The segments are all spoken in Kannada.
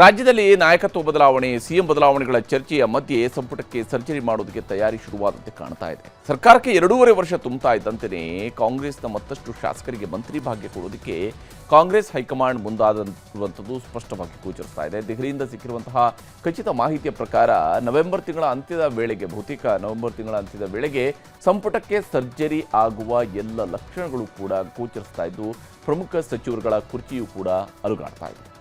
ರಾಜ್ಯದಲ್ಲಿ ನಾಯಕತ್ವ ಬದಲಾವಣೆ, ಸಿಎಂ ಬದಲಾವಣೆಗಳ ಚರ್ಚೆಯ ಮಧ್ಯೆ ಸಂಪುಟಕ್ಕೆ ಸರ್ಜರಿ ಮಾಡೋದಕ್ಕೆ ತಯಾರಿ ಶುರುವಾದಂತೆ ಕಾಣ್ತಾ ಇದೆ. ಸರ್ಕಾರಕ್ಕೆ ಎರಡೂವರೆ ವರ್ಷ ತುಂಬುತ್ತಾ ಇದ್ದಂತೆಯೇ ಕಾಂಗ್ರೆಸ್ನ ಮತ್ತಷ್ಟು ಶಾಸಕರಿಗೆ ಮಂತ್ರಿ ಭಾಗ್ಯ ಕೊಡೋದಕ್ಕೆ ಕಾಂಗ್ರೆಸ್ ಹೈಕಮಾಂಡ್ ಮುಂದಾದಂಥದ್ದು ಸ್ಪಷ್ಟವಾಗಿ ಗೋಚರಿಸ್ತಾ ಇದೆ. ದೆಹಲಿಯಿಂದ ಸಿಕ್ಕಿರುವಂತಹ ಖಚಿತ ಮಾಹಿತಿಯ ಪ್ರಕಾರ ನವೆಂಬರ್ ತಿಂಗಳ ಅಂತ್ಯದ ವೇಳೆಗೆ, ಬಹುತೇಕ ನವೆಂಬರ್ ತಿಂಗಳ ಅಂತ್ಯದ ವೇಳೆಗೆ ಸಂಪುಟಕ್ಕೆ ಸರ್ಜರಿ ಆಗುವ ಎಲ್ಲ ಲಕ್ಷಣಗಳು ಕೂಡ ಗೋಚರಿಸ್ತಾ ಇದ್ದು, ಪ್ರಮುಖ ಸಚಿವರುಗಳ ಕುರ್ಚಿಯೂ ಕೂಡ ಅಲುಗಾಡ್ತಾ ಇದೆ.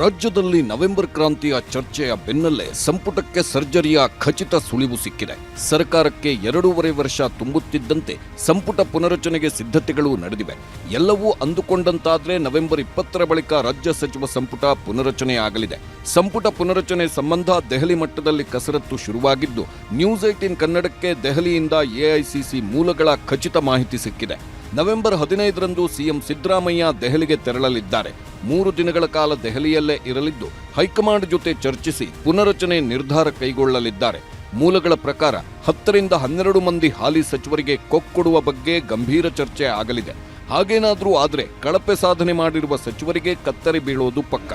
ರಾಜ್ಯದಲ್ಲಿ ನವೆಂಬರ್ ಕ್ರಾಂತಿಯ ಚರ್ಚೆಯ ಬೆನ್ನಲ್ಲೇ ಸಂಪುಟಕ್ಕೆ ಸರ್ಜರಿಯ ಖಚಿತ ಸುಳಿವು ಸಿಕ್ಕಿದೆ. ಸರ್ಕಾರಕ್ಕೆ ಎರಡೂವರೆ ವರ್ಷ ತುಂಬುತ್ತಿದ್ದಂತೆ ಸಂಪುಟ ಪುನರಚನೆಗೆ ಸಿದ್ಧತೆಗಳು ನಡೆದಿವೆ. ಎಲ್ಲವೂ ಅಂದುಕೊಂಡಂತಾದರೆ ನವೆಂಬರ್ ಇಪ್ಪತ್ತರ ಬಳಿಕ ರಾಜ್ಯ ಸಚಿವ ಸಂಪುಟ ಪುನರಚನೆ ಆಗಲಿದೆ ಸಂಪುಟ ಪುನರಚನೆ ಸಂಬಂಧ ದೆಹಲಿ ಮಟ್ಟದಲ್ಲಿ ಕಸರತ್ತು ಶುರುವಾಗಿದ್ದು, ನ್ಯೂಸ್ ಏಟೀನ್ ಕನ್ನಡಕ್ಕೆ ದೆಹಲಿಯಿಂದ ಎಐಸಿಸಿ ಮೂಲಗಳ ಖಚಿತ ಮಾಹಿತಿ ಸಿಕ್ಕಿದೆ. ನವೆಂಬರ್ ಹದಿನೈದರಂದು ಸಿಎಂ ಸಿದ್ದರಾಮಯ್ಯ ದೆಹಲಿಗೆ ತೆರಳಲಿದ್ದಾರೆ. ಮೂರು ದಿನಗಳ ಕಾಲ ದೆಹಲಿಯಲ್ಲೇ ಇರಲಿದ್ದು, ಹೈಕಮಾಂಡ್ ಜೊತೆ ಚರ್ಚಿಸಿ ಪುನರಚನೆ ನಿರ್ಧಾರ ಕೈಗೊಳ್ಳಲಿದ್ದಾರೆ. ಮೂಲಗಳ ಪ್ರಕಾರ ಹತ್ತರಿಂದ ಹನ್ನೆರಡು ಮಂದಿ ಹಾಲಿ ಸಚಿವರಿಗೆ ಕೊಕ್ಕೊಡುವ ಬಗ್ಗೆ ಗಂಭೀರ ಚರ್ಚೆ ಆಗಲಿದೆ. ಹಾಗೇನಾದರೂ ಆದರೆ ಕಳಪೆ ಸಾಧನೆ ಮಾಡಿರುವ ಸಚಿವರಿಗೆ ಕತ್ತರಿ ಬೀಳೋದು ಪಕ್ಕ.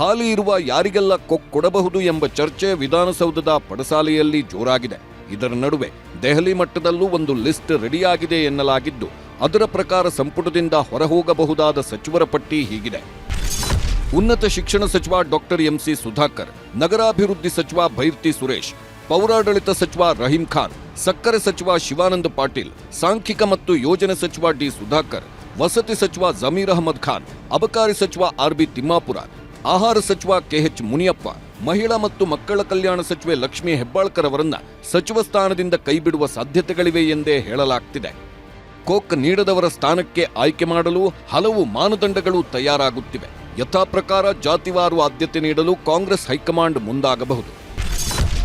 ಹಾಲಿ ಇರುವ ಯಾರಿಗೆಲ್ಲ ಕೊಕ್ಕೊಡಬಹುದು ಎಂಬ ಚರ್ಚೆ ವಿಧಾನಸೌಧದ ಪಡಸಾಲೆಯಲ್ಲಿ ಜೋರಾಗಿದೆ. ಇದರ ನಡುವೆ ದೆಹಲಿ ಮಟ್ಟದಲ್ಲೂ ಒಂದು ಲಿಸ್ಟ್ ರೆಡಿಯಾಗಿದೆ ಎನ್ನಲಾಗಿದ್ದು, ಅದರ ಪ್ರಕಾರ ಸಂಪುಟದಿಂದ ಹೊರಹೋಗಬಹುದಾದ ಸಚಿವರ ಪಟ್ಟಿ ಹೀಗಿದೆ. ಉನ್ನತ ಶಿಕ್ಷಣ ಸಚಿವ ಡಾಕ್ಟರ್ ಎಂಸಿ ಸುಧಾಕರ್, ನಗರಾಭಿವೃದ್ಧಿ ಸಚಿವ ಭೈರ್ತಿ ಸುರೇಶ್, ಪೌರಾಡಳಿತ ಸಚಿವ ರಹೀಂ ಖಾನ್, ಸಕ್ಕರೆ ಸಚಿವ ಶಿವಾನಂದ ಪಾಟೀಲ್, ಸಾಂಖ್ಯಿಕ ಮತ್ತು ಯೋಜನೆ ಸಚಿವ ಡಿ ಸುಧಾಕರ್, ವಸತಿ ಸಚಿವ ಜಮೀರ್ ಅಹಮದ್ ಖಾನ್, ಅಬಕಾರಿ ಸಚಿವ ಆರ್ ಬಿ ತಿಮ್ಮಾಪುರ, ಆಹಾರ ಸಚಿವ ಕೆಎಚ್ ಮುನಿಯಪ್ಪ ಮಹಿಳಾ ಮತ್ತು ಮಕ್ಕಳ ಕಲ್ಯಾಣ ಸಚಿವೆ ಲಕ್ಷ್ಮೀ ಹೆಬ್ಬಾಳ್ಕರ್ ಅವರನ್ನ ಸಚಿವ ಸ್ಥಾನದಿಂದ ಕೈಬಿಡುವ ಸಾಧ್ಯತೆಗಳಿವೆ ಎಂದೇ ಹೇಳಲಾಗ್ತಿದೆ. ಕೋಕ್ ನೀಡದವರ ಸ್ಥಾನಕ್ಕೆ ಆಯ್ಕೆ ಮಾಡಲು ಹಲವು ಮಾನದಂಡಗಳು ತಯಾರಾಗುತ್ತಿವೆ. ಯಥಾ ಪ್ರಕಾರ ಜಾತಿವಾರು ಆದ್ಯತೆ ನೀಡಲು ಕಾಂಗ್ರೆಸ್ ಹೈಕಮಾಂಡ್ ಮುಂದಾಗಬಹುದು.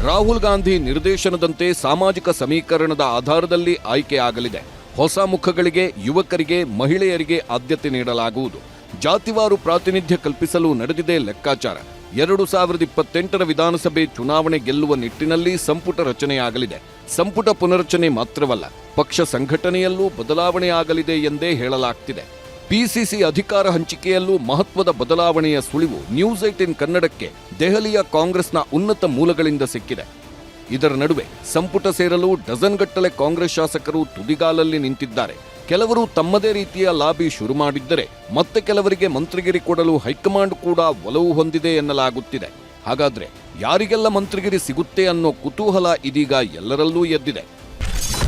ರಾಹುಲ್ ಗಾಂಧಿ ನಿರ್ದೇಶನದಂತೆ ಸಾಮಾಜಿಕ ಸಮೀಕರಣದ ಆಧಾರದಲ್ಲಿ ಆಯ್ಕೆಯಾಗಲಿದೆ. ಹೊಸ ಮುಖಗಳಿಗೆ ಯುವಕರಿಗೆ ಮಹಿಳೆಯರಿಗೆ ಆದ್ಯತೆ ನೀಡಲಾಗುವುದು. ಜಾತಿವಾರು ಪ್ರಾತಿನಿಧ್ಯ ಕಲ್ಪಿಸಲು ನಡೆದಿದೆ ಲೆಕ್ಕಾಚಾರ. ಎರಡು ಸಾವಿರದ ಇಪ್ಪತ್ತೆಂಟರ ವಿಧಾನಸಭೆ ಚುನಾವಣೆ ಗೆಲ್ಲುವ ನಿಟ್ಟಿನಲ್ಲಿ ಸಂಪುಟ ರಚನೆಯಾಗಲಿದೆ. ಸಂಪುಟ ಪುನರಚನೆ ಮಾತ್ರವಲ್ಲ, ಪಕ್ಷ ಸಂಘಟನೆಯಲ್ಲೂ ಬದಲಾವಣೆ ಆಗಲಿದೆ ಎಂದೇ ಹೇಳಲಾಗ್ತಿದೆ. ಪಿಸಿಸಿ ಅಧಿಕಾರ ಹಂಚಿಕೆಯಲ್ಲೂ ಮಹತ್ವದ ಬದಲಾವಣೆಯ ಸುಳಿವು ನ್ಯೂಸ್ ಏಟಿನ್ ಕನ್ನಡಕ್ಕೆ ದೆಹಲಿಯ ಕಾಂಗ್ರೆಸ್ನ ಉನ್ನತ ಮೂಲಗಳಿಂದ ಸಿಕ್ಕಿದೆ. ಇದರ ನಡುವೆ ಸಂಪುಟ ಸೇರಲು ಡಜನ್ಗಟ್ಟಲೆ ಕಾಂಗ್ರೆಸ್ ಶಾಸಕರು ತುದಿಗಾಲಲ್ಲಿ ನಿಂತಿದ್ದಾರೆ. ಕೆಲವರು ತಮ್ಮದೇ ರೀತಿಯ ಲಾಬಿ ಶುರು ಮಾಡಿದ್ದರೆ ಮತ್ತೆ ಕೆಲವರಿಗೆ ಮಂತ್ರಿಗಿರಿ ಕೊಡಲು ಹೈಕಮಾಂಡ್ ಕೂಡ ಒಲವು ಹೊಂದಿದೆ ಎನ್ನಲಾಗುತ್ತಿದೆ. ಹಾಗಾದ್ರೆ ಯಾರಿಗೆಲ್ಲ ಮಂತ್ರಿಗಿರಿ ಸಿಗುತ್ತೆ ಅನ್ನೋ ಕುತೂಹಲ ಇದೀಗ ಎಲ್ಲರಲ್ಲೂ ಎದ್ದಿದೆ.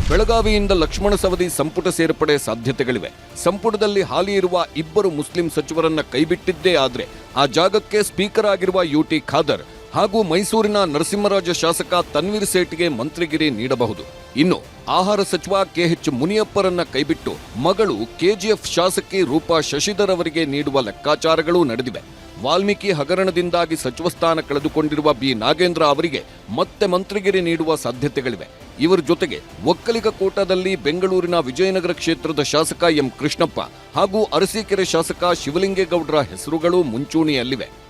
ಬೆಳಗಾವಿಯಿಂದ ಲಕ್ಷ್ಮಣ ಸವದಿ ಸಂಪುಟ ಸೇರ್ಪಡೆ ಸಾಧ್ಯತೆಗಳಿವೆ. ಸಂಪುಟದಲ್ಲಿ ಹಾಲಿ ಇರುವ ಇಬ್ಬರು ಮುಸ್ಲಿಂ ಸಚಿವರನ್ನ ಕೈಬಿಟ್ಟಿದ್ದೇ ಆದರೆ ಆ ಜಾಗಕ್ಕೆ ಸ್ಪೀಕರ್ ಆಗಿರುವ ಯುಟಿ ಖಾದರ್ ಹಾಗೂ ಮೈಸೂರಿನ ನರಸಿಂಹರಾಜ ಶಾಸಕ ತನ್ವೀರ್ ಸೇಠ್ಗೆ ಮಂತ್ರಿಗಿರಿ ನೀಡಬಹುದು. ಇನ್ನು, ಆಹಾರ ಸಚಿವ ಕೆಎಚ್ ಮುನಿಯಪ್ಪರನ್ನ ಕೈಬಿಟ್ಟು ಮಗಳು ಕೆಜಿಎಫ್ ಶಾಸಕಿ ರೂಪಾ ಶಶಿಧರ್ ಅವರಿಗೆ ನೀಡುವ ಲೆಕ್ಕಾಚಾರಗಳೂ ನಡೆದಿವೆ. ವಾಲ್ಮೀಕಿ ಹಗರಣದಿಂದಾಗಿ ಸಚಿವ ಸ್ಥಾನ ಕಳೆದುಕೊಂಡಿರುವ ಬಿ. ನಾಗೇಂದ್ರ ಅವರಿಗೆ ಮತ್ತೆ ಮಂತ್ರಿಗಿರಿ ನೀಡುವ ಸಾಧ್ಯತೆಗಳಿವೆ. ಇವರ ಜೊತೆಗೆ ಒಕ್ಕಲಿಗ ಕೋಟಾದಲ್ಲಿ ಬೆಂಗಳೂರಿನ ವಿಜಯನಗರ ಕ್ಷೇತ್ರದ ಶಾಸಕ ಎಂ ಕೃಷ್ಣಪ್ಪ ಹಾಗೂ ಅರಸೀಕೆರೆ ಶಾಸಕ ಶಿವಲಿಂಗೇಗೌಡರ ಹೆಸರುಗಳು ಮುಂಚೂಣಿಯಲ್ಲಿವೆ.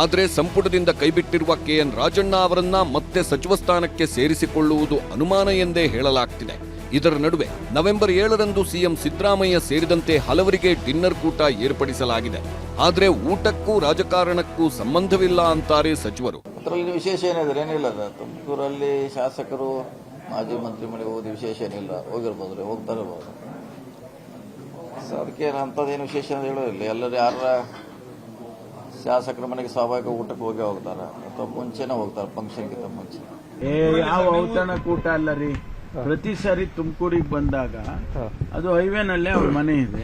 ಆದರೆ ಸಂಪುಟದಿಂದ ಕೈಬಿಟ್ಟಿರುವ ಕೆಎನ್ ರಾಜಣ್ಣ ಅವರನ್ನ ಮತ್ತೆ ಸಚಿವ ಸ್ಥಾನಕ್ಕೆ ಸೇರಿಸಿಕೊಳ್ಳುವುದು ಅನುಮಾನ ಎಂದೇ ಹೇಳಲಾಗ್ತಿದೆ. ಇದರ ನಡುವೆ ನವೆಂಬರ್ ಏಳರಂದು ಸಿಎಂ ಸಿದ್ದರಾಮಯ್ಯ ಸೇರಿದಂತೆ ಹಲವರಿಗೆ ಡಿನ್ನರ್ ಕೂಟ ಏರ್ಪಡಿಸಲಾಗಿದೆ. ಆದರೆ ಊಟಕ್ಕೂ ರಾಜಕಾರಣಕ್ಕೂ ಸಂಬಂಧವಿಲ್ಲ ಅಂತಾರೆ ಸಚಿವರು. ಅದರಲ್ಲಿ ವಿಶೇಷ ಏನಿದ್ರೆ ಏನಿಲ್ಲ ತುಮಕೂರಲ್ಲಿ ಶಾಸಕರು ಮಾಜಿ ಮಂತ್ರಿ ಮನೆಗೆ ಹೋಗೋದು ವಿಶೇಷ ಏನಿಲ್ಲ. ಹೋಗಿರ್ಬೋದು ರೀ, ಹೋಗ್ತಾ ಇರ್ಬೋದು. ಅದಕ್ಕೆ ಅಂಥದ್ದೇನು ವಿಶೇಷ ಹೇಳೋದಿಲ್ಲ. ಎಲ್ಲರೂ ಯಾರ ಶಾಸಕರ ಮನೆಗೆ ಸ್ವಾಭಾವಿಕ ಊಟಕ್ಕೆ ಹೋಗಿ ಹೋಗ್ತಾರೆ. ಅಥವಾ ಮುಂಚೆನೇ ಹೋಗ್ತಾರೆ ಫಂಕ್ಷನ್ಗಿಂತ ಮುಂಚೆ. ಏ, ಯಾವ ಔತಣಕೂಟ ಅಲ್ಲ ರೀ. ಪ್ರತಿ ಸಾರಿ ತುಮಕೂರಿಗೆ ಬಂದಾಗ ಅದು ಹೈವೇನಲ್ಲೇ ಅವ್ರ ಮನೆ ಇದೆ.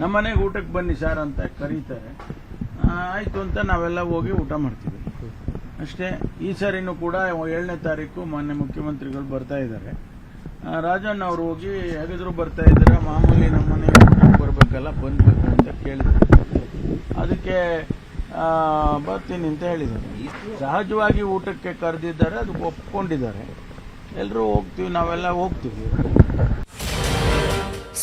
ನಮ್ಮ ಮನೆಗೆ ಊಟಕ್ಕೆ ಬನ್ನಿ ಸರ್ ಅಂತ ಕರೀತಾರೆ. ಆಯ್ತು ಅಂತ ನಾವೆಲ್ಲ ಹೋಗಿ ಊಟ ಮಾಡ್ತೀವಿ. ಅಷ್ಟೇ, ಈ ಸಾರಿನೂ ಕೂಡ ಏಳನೇ ತಾರೀಕು ಮಾನ್ಯ ಮುಖ್ಯಮಂತ್ರಿಗಳು ಬರ್ತಾ ಇದ್ದಾರೆ. ರಾಜಣ್ಣ ಅವರು ಹೋಗಿ ಹೇಗಿದ್ರು ಬರ್ತಾ ಇದ್ದಾರೆ? ಮಾಮೂಲಿ ನಮ್ಮ ಮನೆಗೆ ಊಟಕ್ಕೆ ಬರಬೇಕಲ್ಲ, ಬಂದ್ಬೇಕು ಅಂತ ಕೇಳಿದ್ರು. ಅದಕ್ಕೆ ಬರ್ತೀನಿ ಅಂತ ಹೇಳಿದ್ದಾರೆ. ಸಹಜವಾಗಿ ಊಟಕ್ಕೆ ಕರೆದಿದ್ದಾರೆ, ಅದಕ್ಕೆ ಒಪ್ಕೊಂಡಿದ್ದಾರೆ. ಎಲ್ಲರೂ ಹೋಗ್ತೀವಿ, ನಾವೆಲ್ಲ ಹೋಗ್ತೀವಿ.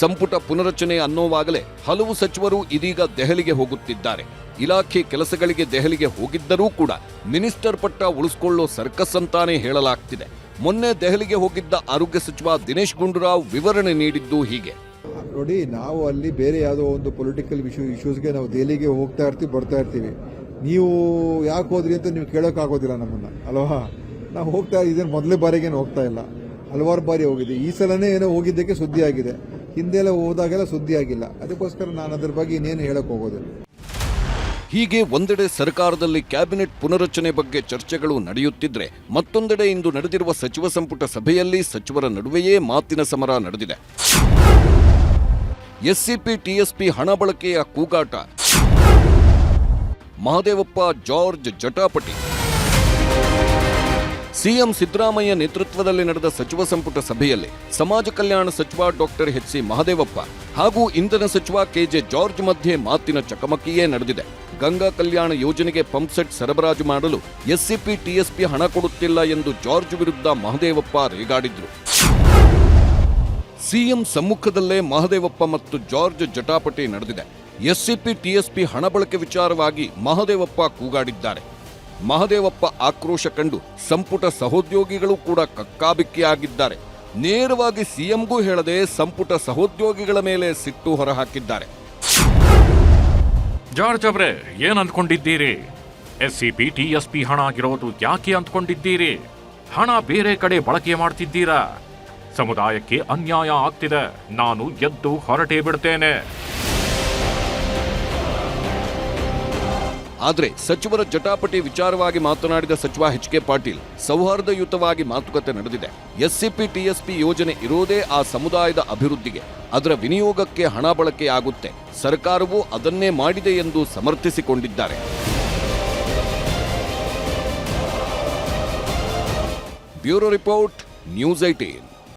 ಸಂಪುಟ ಪುನರಚನೆ ಅನ್ನೋವಾಗಲೇ ಹಲವು ಸಚಿವರು ಇದೀಗ ದೆಹಲಿಗೆ ಹೋಗುತ್ತಿದ್ದಾರೆ. ಇಲಾಖೆ ಕೆಲಸಗಳಿಗೆ ದೆಹಲಿಗೆ ಹೋಗಿದ್ದರೂ ಕೂಡ ಮಿನಿಸ್ಟರ್ ಪಟ್ಟ ಉಳಿಸ್ಕೊಳ್ಳೋ ಸರ್ಕಸ್ ಅಂತಾನೆ ಹೇಳಲಾಗ್ತಿದೆ. ಮೊನ್ನೆ ದೆಹಲಿಗೆ ಹೋಗಿದ್ದ ಆರೋಗ್ಯ ಸಚಿವ ದಿನೇಶ್ ಗುಂಡೂರಾವ್ ವಿವರಣೆ ನೀಡಿದ್ದು ಹೀಗೆ. ನೋಡಿ, ನಾವು ಅಲ್ಲಿ ಬೇರೆ ಯಾವುದೋ ಒಂದು ಪೊಲಿಟಿಕಲ್ ಇಶ್ಯೂ ಇಶ್ಯೂಸ್ಗೆ ನಾವು ದೆಹಲಿಗೆ ಹೋಗ್ತಾ ಇರ್ತೀವಿ, ಬರ್ತಾ ಇರ್ತೀವಿ. ನೀವು ಯಾಕೆ ಹೋದ್ರಿ ಅಂತ ನೀವು ಕೇಳೋಕ್ಕಾಗೋದಿಲ್ಲ ನಮ್ಮನ್ನು, ಅಲ್ವಾ? ನಾವು ಹೋಗ್ತಾ ಇದೇನು ಮೊದಲೇ ಬಾರಿಗೇನು ಹೋಗ್ತಾ ಇಲ್ಲ. ಹಲವಾರು ಬಾರಿ ಹೋಗಿದೆ. ಈ ಸಲನೇ ಏನೋ ಹೋಗಿದ್ದಕ್ಕೆ ಸುದ್ದಿ ಆಗಿದೆ. ಹಿಂದೆಲ್ಲ ಹೋದಾಗೆಲ್ಲ ಸುದ್ದಿ ಆಗಿಲ್ಲ. ಅದಕ್ಕೋಸ್ಕರ ನಾನು ಅದ್ರ ಬಗ್ಗೆ ಇನ್ನೇನು ಹೇಳಕ್ ಹೋಗೋದಿಲ್ಲ. ಹೀಗೆ ಒಂದೆಡೆ ಸರ್ಕಾರದಲ್ಲಿ ಕ್ಯಾಬಿನೆಟ್ ಪುನರಚನೆ ಬಗ್ಗೆ ಚರ್ಚೆಗಳು ನಡೆಯುತ್ತಿದ್ರೆ ಮತ್ತೊಂದೆಡೆ ಇಂದು ನಡೆದಿರುವ ಸಚಿವ ಸಂಪುಟ ಸಭೆಯಲ್ಲಿ ಸಚಿವರ ನಡುವೆಯೇ ಮಾತಿನ ಸಮರ ನಡೆದಿದೆ. ಎಸ್ಸಿಪಿ, ಟಿಎಸ್ಪಿ ಹಣ ಬಳಕೆಯ ಕೂಗಾಟ. ಮಹದೇವಪ್ಪ, ಜಾರ್ಜ್ ಜಟಾಪಟಿ. ಸಿಎಂ ಸಿದ್ದರಾಮಯ್ಯ ನೇತೃತ್ವದಲ್ಲಿ ನಡೆದ ಸಚಿವ ಸಂಪುಟ ಸಭೆಯಲ್ಲಿ ಸಮಾಜ ಕಲ್ಯಾಣ ಸಚಿವ ಡಾಕ್ಟರ್ ಎಚ್ ಸಿ ಮಹದೇವಪ್ಪ ಹಾಗೂ ಇಂಧನ ಸಚಿವ ಕೆಜೆ ಜಾರ್ಜ್ ಮಧ್ಯೆ ಮಾತಿನ ಚಕಮಕಿಯೇ ನಡೆದಿದೆ. ಗಂಗಾ ಕಲ್ಯಾಣ ಯೋಜನೆಗೆ ಪಂಪ್ಸೆಟ್ ಸರಬರಾಜು ಮಾಡಲು ಎಸ್ಸಿಪಿ, ಟಿಎಸ್ಪಿ ಹಣ ಕೊಡುತ್ತಿಲ್ಲ ಎಂದು ಜಾರ್ಜ್ ವಿರುದ್ಧ ಮಹದೇವಪ್ಪ ರೇಗಾಡಿದ್ರು. ಸಿಎಂ ಸಮ್ಮುಖದಲ್ಲೇ ಮಹದೇವಪ್ಪ ಮತ್ತು ಜಾರ್ಜ್ ಜಟಾಪಟಿ ನಡೆದಿದೆ. ಎಸ್ಸಿಪಿ, ಟಿಎಸ್ಪಿ ಹಣ ಬಳಕೆ ವಿಚಾರವಾಗಿ ಮಹದೇವಪ್ಪ ಕೂಗಾಡಿದ್ದಾರೆ. ಮಹದೇವಪ್ಪ ಆಕ್ರೋಶ ಕಂಡು ಸಂಪುಟ ಸಹೋದ್ಯೋಗಿಗಳು ಕೂಡ ಕಕ್ಕಾಬಿಕ್ಕಿಯಾಗಿದ್ದಾರೆ. ನೇರವಾಗಿ ಸಿಎಂಗೂ ಹೇಳದೆ ಸಂಪುಟ ಸಹೋದ್ಯೋಗಿಗಳ ಮೇಲೆ ಸಿಟ್ಟು ಹೊರಹಾಕಿದ್ದಾರೆ. ಜಾರ್ಜ್ ಅವರೇ, ಏನ್ ಅಂದ್ಕೊಂಡಿದ್ದೀರಿ? ಎಸ್ಸಿಪಿ, ಟಿಎಸ್ಪಿ ಹಣ ಆಗಿರೋದು ಯಾಕೆ ಅಂದ್ಕೊಂಡಿದ್ದೀರಿ? ಹಣ ಬೇರೆ ಕಡೆ ಬಳಕೆ ಮಾಡ್ತಿದ್ದೀರಾ? ಸಮುದಾಯಕ್ಕೆ ಅನ್ಯಾಯ ಆಗ್ತಿದೆ. ನಾನು ಎದ್ದು ಹೊರಟೇ ಬಿಡ್ತೇನೆ. ಆದರೆ ಸಚಿವರ ಜಟಾಪಟಿ ವಿಚಾರವಾಗಿ ಮಾತನಾಡಿದ ಸಚಿವ ಎಚ್ ಕೆ ಪಾಟೀಲ್, ಸೌಹಾರ್ದಯುತವಾಗಿ ಮಾತುಕತೆ ನಡೆದಿದೆ. ಎಸ್ಸಿಪಿ, ಟಿಎಸ್ಪಿ ಯೋಜನೆ ಇರೋದೇ ಆ ಸಮುದಾಯದ ಅಭಿವೃದ್ಧಿಗೆ. ಅದರ ವಿನಿಯೋಗಕ್ಕೆ ಹಣ ಬಳಕೆಯಾಗುತ್ತೆ ಸರ್ಕಾರವು ಅದನ್ನೇ ಮಾಡಿದೆ ಎಂದು ಸಮರ್ಥಿಸಿಕೊಂಡಿದ್ದಾರೆ. Bureau report, news eighteen.